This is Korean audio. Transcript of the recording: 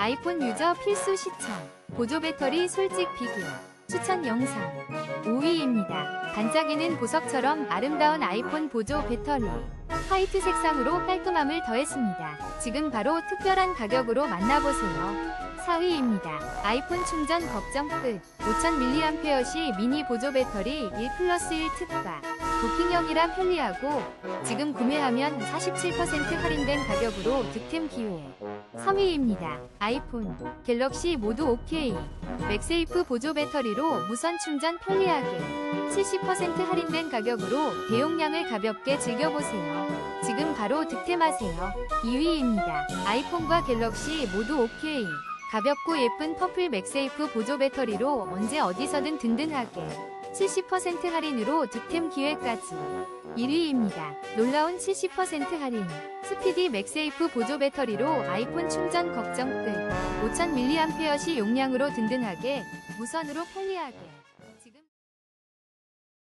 아이폰 유저 필수 시청. 보조 배터리 솔직 비교. 추천 영상. 5위입니다. 반짝이는 보석처럼 아름다운 아이폰 보조 배터리. 화이트 색상으로 깔끔함을 더했습니다. 지금 바로 특별한 가격으로 만나보세요. 4위입니다. 아이폰 충전 걱정 끝. 5000mAh 미니 보조 배터리 1 플러스 1 특가. 도킹형이라 편리하고 지금 구매하면 47% 할인된 가격으로 득템 기회. 3위입니다. 아이폰, 갤럭시 모두 OK. 맥세이프 보조 배터리로 무선 충전 편리하게 70% 할인된 가격으로 대용량을 가볍게 즐겨보세요. 지금 바로 득템하세요. 2위입니다. 아이폰과 갤럭시 모두 OK. 가볍고 예쁜 퍼플 맥세이프 보조 배터리로 언제 어디서든 든든하게 70% 할인으로 득템 기회까지. 1위입니다. 놀라운 70% 할인. 스피디 맥세이프 보조 배터리로 아이폰 충전 걱정 끝. 5000mAh 용량으로 든든하게 무선으로 편리하게